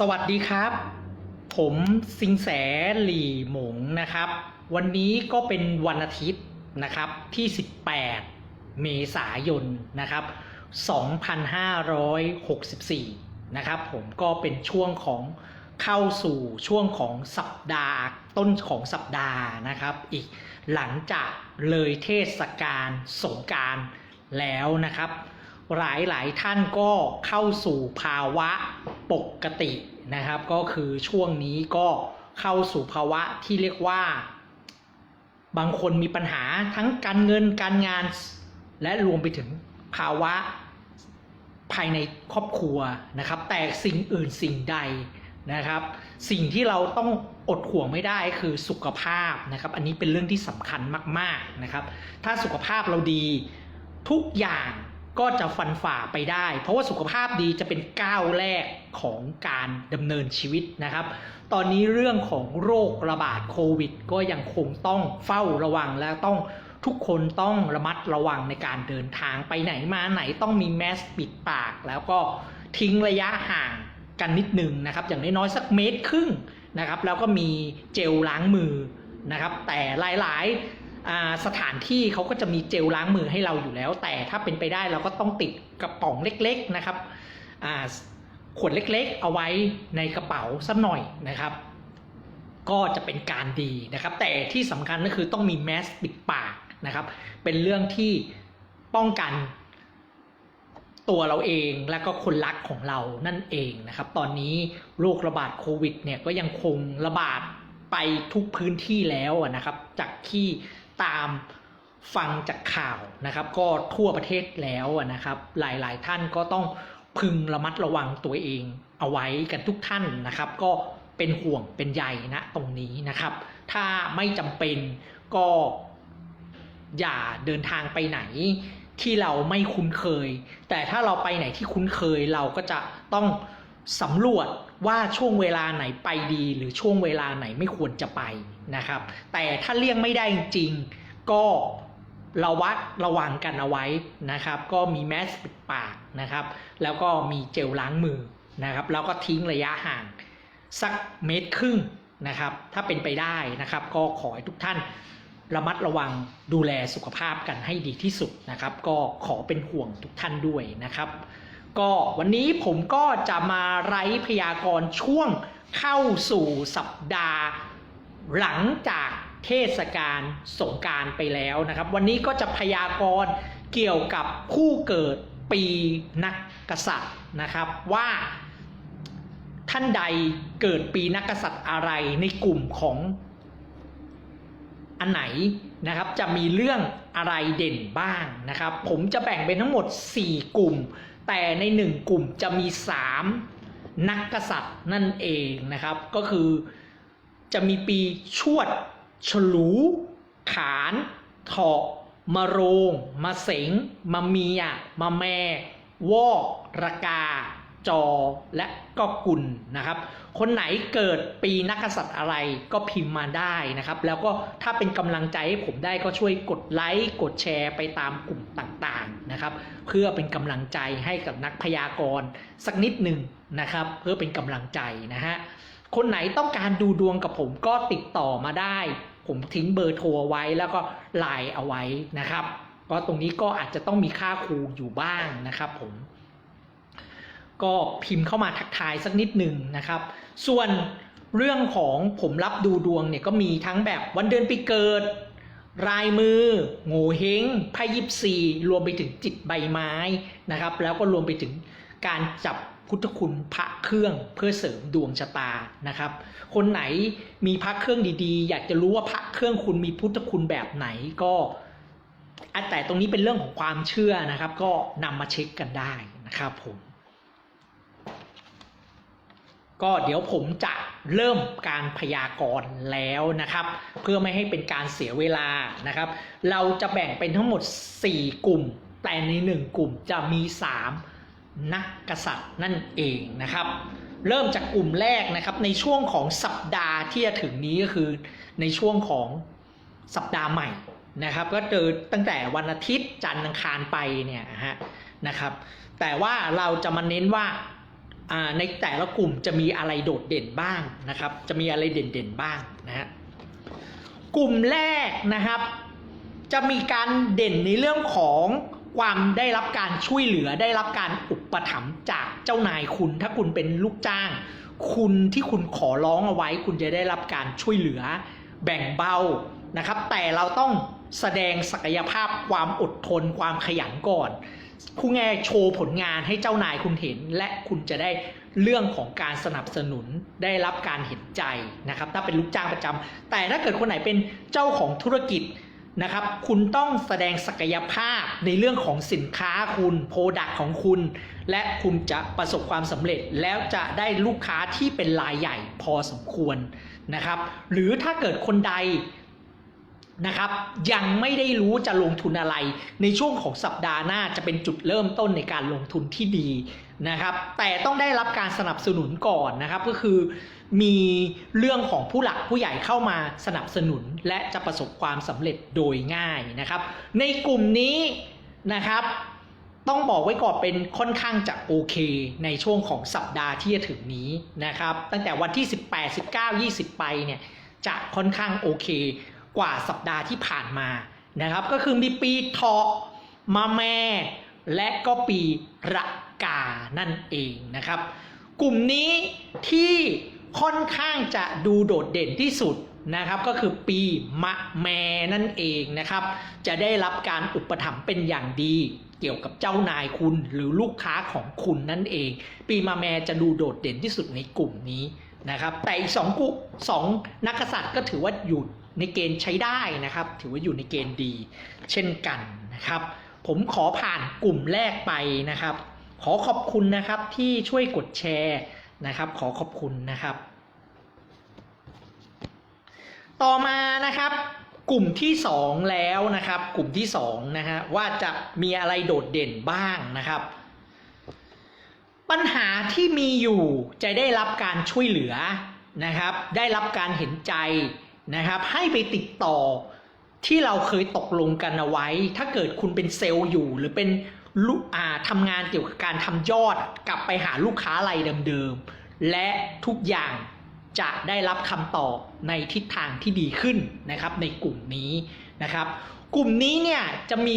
สวัสดีครับ ผมสิงแสหลี่หมงนะครับ วันนี้ก็เป็นวันอาทิตย์นะครับที่ 18 เมษายนนะครับ 2564 นะครับ ผมก็เป็นช่วงของเข้าสู่ช่วงของสัปดาห์ต้นของสัปดาห์นะครับ อีกหลังจากเลยเทศกาลสงการแล้วนะครับ หลายหลายท่านก็เข้าสู่ภาวะปกตินะครับ ก็คือช่วงนี้ก็เข้าสู่ภาวะที่เรียกว่า บางคนมีปัญหาทั้งการเงินการงาน และรวมไปถึงภาวะภายในครอบครัวนะครับ แต่สิ่งอื่นสิ่งใดนะครับ สิ่งที่เราต้องอดห่วงไม่ได้คือสุขภาพนะครับ อันนี้เป็นเรื่องที่สำคัญมาก ๆนะครับ ถ้าสุขภาพเราดีทุกอย่าง ก็จะฟันฝ่าไปได้ เพราะว่าสุขภาพดีจะเป็นก้าวแรกของการดำเนินชีวิตนะครับ ตอนนี้เรื่องของโรคระบาดโควิด ก็ยังคงต้องเฝ้าระวังและต้องทุกคนต้องระมัดระวังในการเดินทางไปไหนมาไหนต้องมีแมสปิดปาก แล้วก็ทิ้งระยะห่างกันนิดนึงนะครับ อย่างน้อยๆสักเมตรครึ่งนะครับ แล้วก็มีเจลล้างมือนะครับ แต่หลายๆ สถานที่เขาก็จะมีเจลล้างมือให้เราอยู่แล้ว แต่ถ้าเป็นไปได้เราก็ต้องติดกระป๋องเล็กๆนะครับขวดเล็กๆ เอาไว้ในกระเป๋าสักหน่อยนะครับ ก็จะเป็นการดีนะครับ แต่ที่สำคัญก็คือต้องมีแมสปิดปากนะครับ เป็นเรื่องที่ป้องกันตัวเราเองและก็คนรักของเรานั่นเองนะครับ ตอนนี้โรคระบาดโควิดเนี่ยก็ยังคงระบาดไปทุกพื้นที่แล้วนะครับ จากที่ ตามฟังจากข่าวนะครับ ก็ทั่วประเทศแล้วนะครับ หลายๆท่านก็ต้องพึงระมัดระวังตัวเองเอาไว้กันทุกท่านนะครับ ก็เป็นห่วงเป็นใยนะตรงนี้นะครับ ถ้าไม่จำเป็นก็อย่าเดินทางไปไหนที่เราไม่คุ้นเคย แต่ถ้าเราไปไหนที่คุ้นเคยเราก็จะต้อง สำรวจว่าช่วงเวลาไหนไปดี หรือช่วงเวลาไหนไม่ควรจะไปนะครับ แต่ถ้าเลี่ยงไม่ได้จริงก็ระวัดระวังกันเอาไว้นะครับ ก็มีแมสปิดปากนะครับ แล้วก็มีเจลล้างมือนะครับ แล้วก็ทิ้งระยะห่างสักเมตรครึ่งนะครับ ถ้าเป็นไปได้นะครับ ก็ขอให้ทุกท่านระมัดระวังดูแลสุขภาพกันให้ดีที่สุดนะครับ ก็ขอเป็นห่วงทุกท่านด้วยนะครับ ก็วันนี้ผมก็จะมาไร้พยากรณ์ช่วงเข้าสู่สัปดาห์ หลังจากเทศกาลสงการไปแล้วนะครับ วันนี้ก็จะพยากรณ์เกี่ยวกับผู้เกิดปีนักกษัตริย์นะครับว่าท่านใดเกิดปีนักกษัตริย์อะไรในกลุ่มของอันไหนนะครับจะมีเรื่องอะไรเด่นบ้างนะครับ ผมจะแบ่งเป็นทั้งหมด 4 กลุ่ม แต่ในหนึ่งกลุ่มจะมีสามนักกษัตริย์นั่นเองนะครับ ก็คือจะมีปีชวด ฉลู ขานเถาะมะโรงมะเสงมะเมียมะแม่วอกระกา จอและก็กุลนะครับ คนไหนเกิดปีนักษัตริย์อะไรก็พิมพ์มาได้นะครับ แล้วก็ถ้าเป็นกำลังใจให้ผมได้ก็ช่วยกดไลค์กดแชร์ไปตามกลุ่มต่างๆนะครับ เพื่อเป็นกำลังใจให้กับนักพยากรณ์สักนิดหนึ่งนะครับ เพื่อเป็นกำลังใจนะฮะคนไหนต้องการดูดวงกับผมก็ติดต่อมาได้ ผมทิ้งเบอร์โทรไว้แล้วก็ไลน์เอาไว้นะครับก็ตรงนี้ก็อาจจะต้องมีค่าครูอยู่บ้างนะครับผม ก็พิมพ์เข้ามาทักทายสักนิดหนึ่งนะครับ ส่วนเรื่องของผมรับดูดวงเนี่ยก็มีทั้งแบบวันเดือนปีเกิด รายมือโง่เฮงไพ่ยิปซีรวมไปถึงจิตใบไม้นะครับ แล้วก็รวมไปถึงการจับพุทธคุณพระเครื่องเพื่อเสริมดวงชะตานะครับ คนไหนมีพระเครื่องดีๆ อยากจะรู้ว่าพระเครื่องคุณมีพุทธคุณแบบไหนก็แต่ตรงนี้เป็นเรื่องของความเชื่อนะครับ ก็นำมาเช็คกันได้นะครับผม ก็เดี๋ยวผมจะเริ่มการพยากรณ์แล้วนะครับ เพื่อไม่ให้เป็นการเสียเวลานะครับ เราจะแบ่งเป็นทั้งหมด 4 กลุ่ม แต่ใน 1 กลุ่มจะมี 3 นักกษัตริย์นั่นเองนะครับ เริ่มจากกลุ่มแรกนะครับในช่วงของสัปดาห์ที่จะถึงนี้ก็คือในช่วงของสัปดาห์ใหม่นะครับ ก็เจอตั้งแต่วันอาทิตย์จันทร์อังคารไปเนี่ยฮะนะครับ แต่ว่าเราจะมาเน้นว่าอ่า ในแต่ละกลุ่มจะมีอะไรโดดเด่นบ้างนะครับ จะมีอะไรเด่นๆบ้างนะฮะกลุ่มแรกนะครับ จะมีการเด่นในเรื่องของความได้รับการช่วยเหลือได้รับการอุปถัมภ์จากเจ้านายคุณ ถ้าคุณเป็นลูกจ้าง คุณที่คุณขอร้องเอาไว้ คุณจะได้รับการช่วยเหลือแบ่งเบานะครับ แต่เราต้องแสดงศักยภาพความอดทนความขยันก่อน คุณแง่โชว์ผลงานให้เจ้านายคุณเห็น และคุณจะได้เรื่องของการสนับสนุนได้รับการเห็นใจนะครับ ถ้าเป็นลูกจ้างประจำแต่ถ้าเกิดคนไหนเป็นเจ้าของธุรกิจนะครับ คุณต้องแสดงศักยภาพในเรื่องของสินค้าคุณโปรดักของคุณ และคุณจะประสบความสำเร็จแล้วจะได้ลูกค้าที่เป็นรายใหญ่พอสมควรนะครับ หรือถ้าเกิดคนใด นะครับ ยังไม่ได้รู้จะลงทุนอะไร ในช่วงของสัปดาห์หน้าจะเป็นจุดเริ่มต้นในการลงทุนที่ดีนะครับ แต่ต้องได้รับการสนับสนุนก่อนนะครับ ก็คือมีเรื่องของผู้หลักผู้ใหญ่เข้ามาสนับสนุน และจะประสบความสำเร็จโดยง่ายนะครับ ในกลุ่มนี้นะครับ ต้องบอกไว้ก่อนเป็นค่อนข้างจะโอเค ในช่วงของสัปดาห์ที่จะถึงนี้นะครับ ตั้งแต่วันที่ 18 19 20 ไปเนี่ยจะค่อนข้างโอเค กว่าสัปดาห์ที่ผ่านมานะครับ ก็คือมีปีเถาะมาแม่ และก็ปีระกานั่นเองนะครับ กลุ่มนี้ที่ค่อนข้างจะดูโดดเด่นที่สุดนะครับก็คือปีมะแมนั่นเองนะครับ จะได้รับการอุปถัมภ์เป็นอย่างดี เกี่ยวกับเจ้านายคุณหรือลูกค้าของคุณนั่นเอง ปีมะแมจะดูโดดเด่นที่สุดในกลุ่มนี้นะครับ แต่อีกสองกุสองนักกษัตริย์ก็ถือว่าอยู่ ในเกณฑ์ใช้ได้นะครับ ถือว่าอยู่ในเกณฑ์ดีเช่นกันนะครับ ผมขอผ่านกลุ่มแรกไปนะครับ ขอขอบคุณนะครับที่ช่วยกดแชร์นะครับ ขอขอบคุณนะครับ ต่อมานะครับ กลุ่มที่สองแล้วนะครับ กลุ่มที่สองนะฮะว่าจะมีอะไรโดดเด่นบ้างนะครับปัญหาที่มีอยู่จะได้รับการช่วยเหลือนะครับ ได้รับการเห็นใจ นะครับ ให้ไปติดต่อที่เราเคยตกลงกันเอาไว้ ถ้าเกิดคุณเป็นเซลล์อยู่หรือเป็นลูกอาทำงานเกี่ยวกับการทำยอดกลับไปหาลูกค้ารายเดิมๆ และทุกอย่างจะได้รับคำตอบในทิศทางที่ดีขึ้นนะครับ ในกลุ่มนี้นะครับ กลุ่มนี้เนี่ยจะมี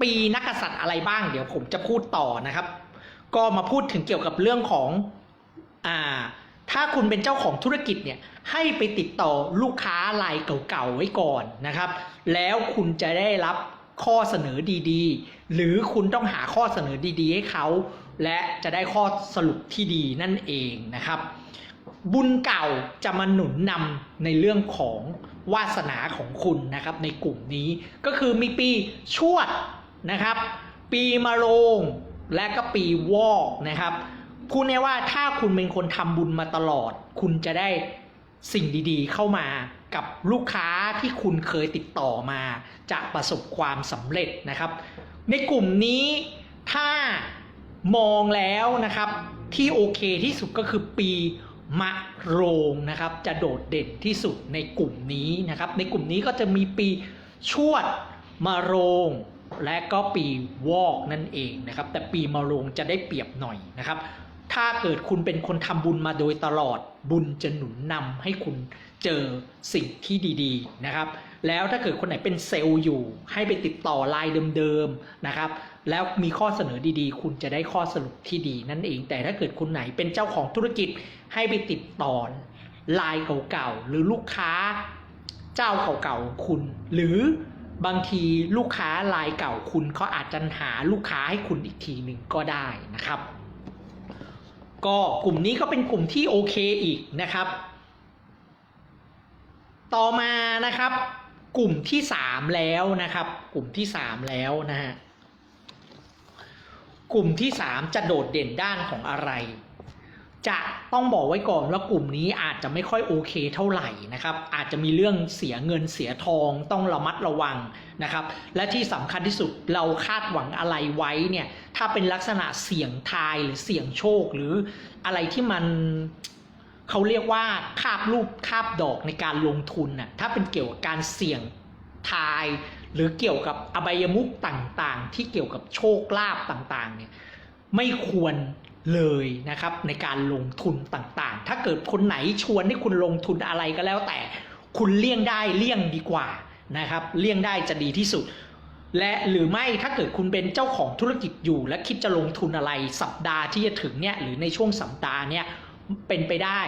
ปีนักกษัตริย์อะไรบ้าง เดี๋ยวผมจะพูดต่อนะครับ ก็มาพูดถึงเกี่ยวกับเรื่องของอ่า ถ้าคุณเป็นเจ้าของธุรกิจเนี่ยให้ไปติดต่อลูกค้ารายเก่าๆไว้ก่อนนะครับ แล้วคุณจะได้รับข้อเสนอดีๆ หรือคุณต้องหาข้อเสนอดีๆ ให้เขา และจะได้ข้อสรุปที่ดีนั่นเองนะครับ บุญเก่าจะมาหนุนนำในเรื่องของวาสนาของคุณนะครับ ในกลุ่มนี้ก็คือมีปีชวดนะครับ ปีมะโรงและก็ปีวอกนะครับ พูดง่ายว่าถ้าคุณเป็นคนทำบุญมาตลอด คุณจะได้สิ่งดีๆ เข้ามากับลูกค้าที่คุณเคยติดต่อมา จะประสบความสำเร็จนะครับ ในกลุ่มนี้ถ้ามองแล้วนะครับที่โอเคที่สุดก็คือปีมะโรงนะครับจะโดดเด่นที่สุดในกลุ่มนี้นะครับ ในกลุ่มนี้ก็จะมีปีชวดมะโรง และก็ปีวอกนั่นเองนะครับ แต่ปีมะโรงจะได้เปรียบหน่อยนะครับ ถ้าเกิดคุณเป็นคนทำบุญมาโดยตลอดบุญจะหนุนนำให้คุณเจอสิ่งที่ดีๆนะครับ แล้วถ้าเกิดคนไหนเป็นเซลล์อยู่ ให้ไปติดต่อไลน์เดิมๆนะครับ แล้วมีข้อเสนอดีๆ คุณจะได้ข้อสรุปที่ดีนั่นเอง แต่ถ้าเกิดคนไหนเป็นเจ้าของธุรกิจให้ไปติดต่อไลน์เก่าๆหรือลูกค้าเจ้าเก่าๆของคุณ หรือบางทีลูกค้ารายเก่าคุณเขาอาจจะหาลูกค้าให้คุณอีกทีหนึ่งก็ได้นะครับ ก็กลุ่มนี้ก็เป็นกลุ่มที่โอเคอีกนะครับ ต่อมานะครับ กลุ่มที่สามแล้วนะครับ กลุ่มที่สามแล้วนะฮะกลุ่มที่สามจะโดดเด่นด้านของอะไร จะต้องบอกไว้ก่อนว่ากลุ่มนี้อาจจะไม่ค่อยโอเคเท่าไหร่นะครับ อาจจะมีเรื่องเสียเงินเสียทองต้องระมัดระวังนะครับ และที่สำคัญที่สุดเราคาดหวังอะไรไว้เนี่ยถ้าเป็นลักษณะเสี่ยงทายหรือเสี่ยงโชค หรืออะไรที่มันเขาเรียกว่าคาบรูปคาบดอกในการลงทุนน่ะถ้าเป็นเกี่ยวกับการเสี่ยงทาย หรือเกี่ยวกับอบายมุกต่างๆ ที่เกี่ยวกับโชคลาภต่างๆเนี่ยไม่ควร เลยนะครับในการลงทุนต่างๆ ถ้าเกิดคนไหนชวนให้คุณลงทุนอะไรก็แล้วแต่ คุณเลี่ยงได้เลี่ยงดีกว่านะครับเลี่ยงได้จะดีที่สุด และหรือไม่ถ้าเกิดคุณเป็นเจ้าของธุรกิจอยู่ และคิดจะลงทุนอะไรสัปดาห์ที่จะถึงเนี่ยหรือในช่วงสัปดาห์เนี่ยเป็นไปได้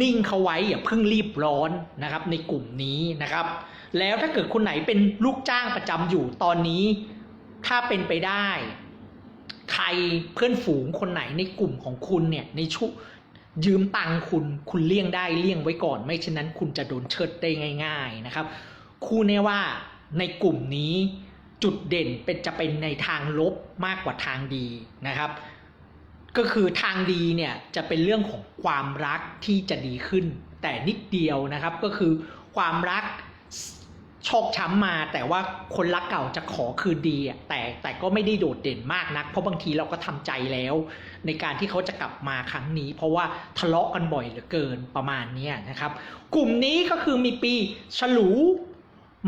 นิ่งเขาไว้อย่าเพิ่งรีบร้อนนะครับในกลุ่มนี้นะครับ แล้วถ้าเกิดคนไหนเป็นลูกจ้างประจำอยู่ตอนนี้ ถ้าเป็นไปได้ ใครเพื่อนฝูงคนไหนในกลุ่มของคุณเนี่ยในชุยืมตังคุณคุณเลี่ยงได้เลี่ยงไว้ก่อน ไม่เช่นนั้นคุณจะโดนเชิดได้ง่าย ๆนะครับคู่แน่ว่าในกลุ่มนี้จุดเด่นเป็นจะเป็นในทางลบมากกว่าทางดีนะครับ ก็คือทางดีเนี่ยจะเป็นเรื่องของความรักที่จะดีขึ้น แต่นิดเดียวนะครับก็คือความรัก ชอกช้ำมาแต่ว่าคนรักเก่าจะขอคืนดีอะแต่แต่ก็ไม่ได้โดดเด่นมากนัก เพราะบางทีเราก็ทำใจแล้ว ในการที่เขาจะกลับมาครั้งนี้ เพราะว่าทะเลาะกันบ่อยเหลือเกินประมาณนี้นะครับ กลุ่มนี้ก็คือมีปีฉลู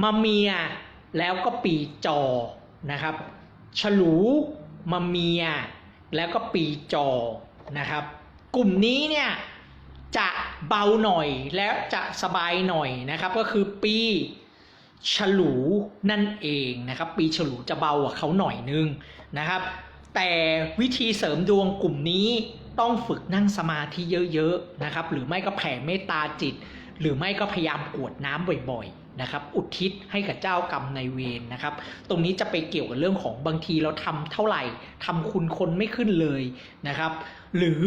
มาเมีย แล้วก็ปีจอนะครับ ฉลูมาเมีย แล้วก็ปีจอนะครับ กลุ่มนี้เนี่ยจะเบาหน่อยแล้วจะสบายหน่อยนะครับ ก็คือปี ฉลูนั่นเองนะครับ ปีฉลูจะเบากว่าเขาหน่อยนึงนะครับ แต่วิธีเสริมดวงกลุ่มนี้ต้องฝึกนั่งสมาธิเยอะๆนะครับ หรือไม่ก็แผ่เมตตาจิต หรือไม่ก็พยายามกวดน้ำบ่อยๆนะครับ อุทิศให้กับเจ้ากรรมในายเวรนะครับ ตรงนี้จะไปเกี่ยวกับเรื่องของบางทีเราทำเท่าไหร่ทำคุณคนไม่ขึ้นเลยนะครับ หรือ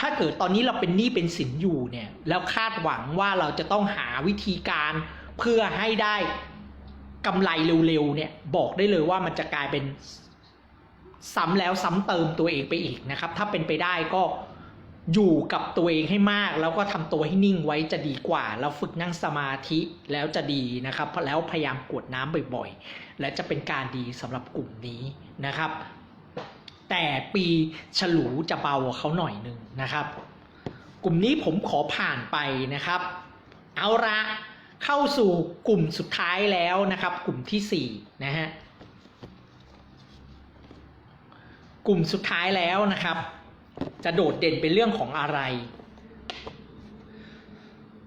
ถ้าเกิดตอนนี้เราเป็นหนี้เป็นสินอยู่เนี่ยแล้วคาดหวังว่าเราจะต้องหาวิธีการ เพื่อให้ได้กำไรเร็วๆเนี่ยบอกได้เลยว่ามันจะกลายเป็นซ้ำแล้วซ้ำเติมตัวเองไปอีกนะครับ ถ้าเป็นไปได้ก็อยู่กับตัวเองให้มาก แล้วก็ทำตัวให้นิ่งไว้จะดีกว่า แล้วฝึกนั่งสมาธิแล้วจะดีนะครับแล้วพยายามกวดน้ำบ่อยๆ และจะเป็นการดีสำหรับกลุ่มนี้นะครับ แต่ปีฉลูจะเบากว่าเขาหน่อยหนึ่งนะครับ กลุ่มนี้ผมขอผ่านไปนะครับ เอาละ เข้าสู่กลุ่มสุดท้ายแล้วนะครับ กลุ่มที่สี่นะฮะกลุ่มสุดท้ายแล้วนะครับ จะโดดเด่นเป็นเรื่องของอะไร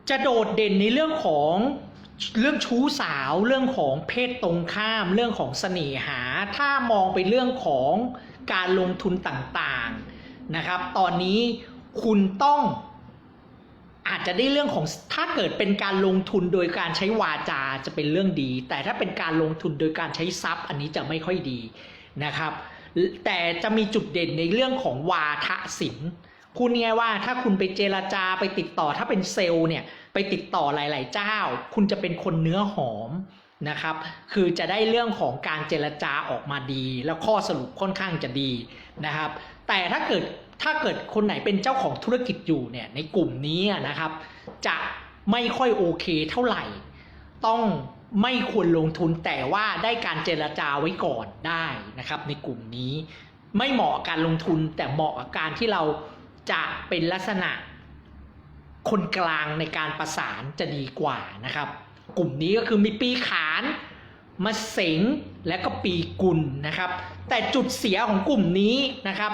จะโดดเด่นในเรื่องของเรื่องชู้สาวเรื่องของเพศตรงข้าม เรื่องของเสน่หา ถ้ามองไปเรื่องของการลงทุนต่างๆนะครับ ตอนนี้คุณต้อง อาจจะได้เรื่องของถ้าเกิดเป็นการลงทุนโดยการใช้วาจาจะเป็นเรื่องดี แต่ถ้าเป็นการลงทุนโดยการใช้ทรัพย์ อันนี้จะไม่ค่อยดีนะครับ แต่จะมีจุดเด่นในเรื่องของวาทศิลป์พูดง่ายว่าถ้าคุณไปเจรจาไปติดต่อถ้าเป็นเซลล์เนี่ยไปติดต่อหลาย ๆ เจ้า คุณจะเป็นคนเนื้อหอมนะครับ คือจะได้เรื่องของการเจรจาออกมาดี แล้วข้อสรุปค่อนข้างจะดีนะครับ แต่ถ้าเกิด ถ้าเกิดคนไหนเป็นเจ้าของธุรกิจอยู่เนี่ยในกลุ่มนี้นะครับ จะไม่ค่อยโอเคเท่าไหร่ ต้องไม่ควรลงทุนแต่ว่าได้การเจรจาไว้ก่อนได้นะครับ ในกลุ่มนี้ไม่เหมาะการลงทุนแต่เหมาะกับการที่เราจะเป็นลักษณะ คนกลางในการประสานจะดีกว่านะครับ กลุ่มนี้ก็คือมีปีขานมาเสงและก็ปีกุลนะครับ แต่จุดเสียของกลุ่มนี้นะครับ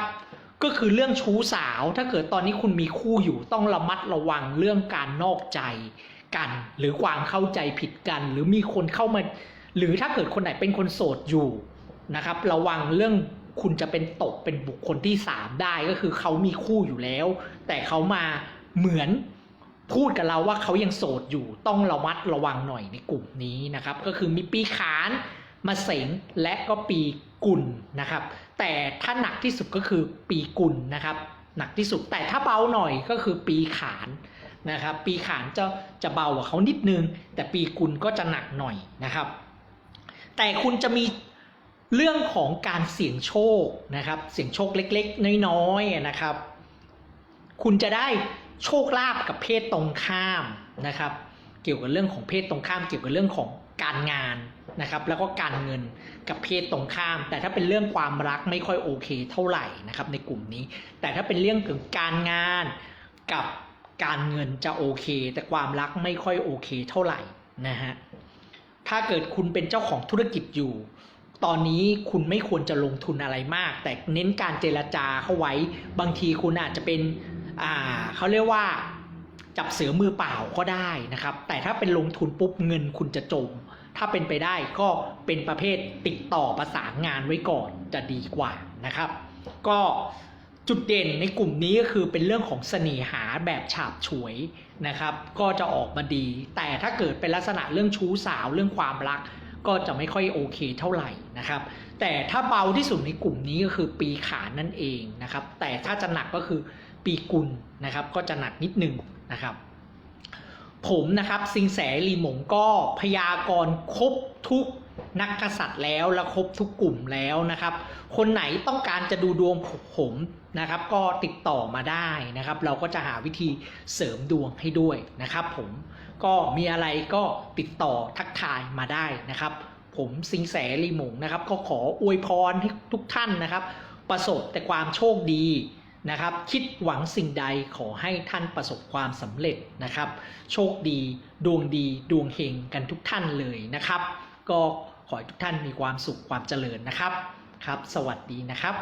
ก็คือเรื่องชู้สาว ถ้าเกิดตอนนี้คุณมีคู่อยู่ต้องระมัดระวังเรื่องการนอกใจกัน หรือความเข้าใจผิดกัน หรือมีคนเข้ามา หรือถ้าเกิดคนไหนเป็นคนโสดอยู่นะครับ ระวังเรื่องคุณจะเป็นตกเป็นบุคคลที่สามได้ก็คือเขามีคู่อยู่แล้ว แต่เขามาเหมือนพูดกับเราว่าเขายังโสดอยู่ ต้องระมัดระวังหน่อยในกลุ่มนี้นะครับ ก็คือมีปีขาน มาเสงและก็ปีกุลนะครับ แต่ถ้าหนักที่สุดก็คือปีกุลนะครับ หนักที่สุดแต่ถ้าเบาหน่อยก็คือปีขานนะครับ ปีขานจะจะเบากว่าเขานิดนึง แต่ปีกุลก็จะหนักหน่อยนะครับ แต่คุณจะมีเรื่องของการเสี่ยงโชคนะครับ เสี่ยงโชคเล็กๆ น้อยๆนะครับ คุณจะได้โชคลาภกับเพศตรงข้ามนะครับ เกี่ยวกับเรื่องของเพศตรงข้าม เกี่ยวกับเรื่องของการงาน นะครับแล้วก็การเงินกับเพศตรงข้าม แต่ถ้าเป็นเรื่องความรักไม่ค่อยโอเคเท่าไหร่นะครับในกลุ่มนี้ แต่ถ้าเป็นเรื่องเกี่ยวกับการงานกับการเงินจะโอเค แต่ความรักไม่ค่อยโอเคเท่าไหร่นะฮะถ้าเกิดคุณเป็นเจ้าของธุรกิจอยู่ ตอนนี้คุณไม่ควรจะลงทุนอะไรมาก แต่เน้นการเจรจาเข้าไว้ บางทีคุณอาจจะเป็นอ่าเขาเรียกว่าจับเสือมือเปล่าก็ได้นะครับ แต่ถ้าเป็นลงทุนปุ๊บเงินคุณจะจม ถ้าเป็นไปได้ก็เป็นประเภทติดต่อประสานงานไว้ก่อนจะดีกว่านะครับ ก็จุดเด่นในกลุ่มนี้ก็คือเป็นเรื่องของเสน่หาแบบฉาบฉวยนะครับ ก็จะออกมาดี แต่ถ้าเกิดเป็นลักษณะเรื่องชู้สาวเรื่องความรัก ก็จะไม่ค่อยโอเคเท่าไหร่นะครับ แต่ถ้าเบาที่สุดในกลุ่มนี้ก็คือปีขานนั่นเองนะครับ แต่ถ้าจะหนักก็คือปีกุลนะครับ ก็จะหนักนิดนึงนะครับ ผมนะครับสิงแสลีหมงก็พยากรณ์ครบทุกนักกษัตริย์แล้วและครบทุกกลุ่มแล้วนะครับ คนไหนต้องการจะดูดวงผมนะครับ ก็ติดต่อมาได้นะครับ เราก็จะหาวิธีเสริมดวงให้ด้วยนะครับผมก็มีอะไรก็ติดต่อทักทายมาได้นะครับ ผมสิงแสลีหมงนะครับ ก็ขออวยพรให้ทุกท่านนะครับ ประสบแต่ความโชคดี นะครับ คิดหวังสิ่งใดขอให้ท่านประสบความสำเร็จนะครับ โชคดี ดวงดี ดวงเฮงกันทุกท่านเลยนะครับ ก็ขอให้ทุกท่านมีความสุขความเจริญนะครับ ครับ สวัสดีนะครับ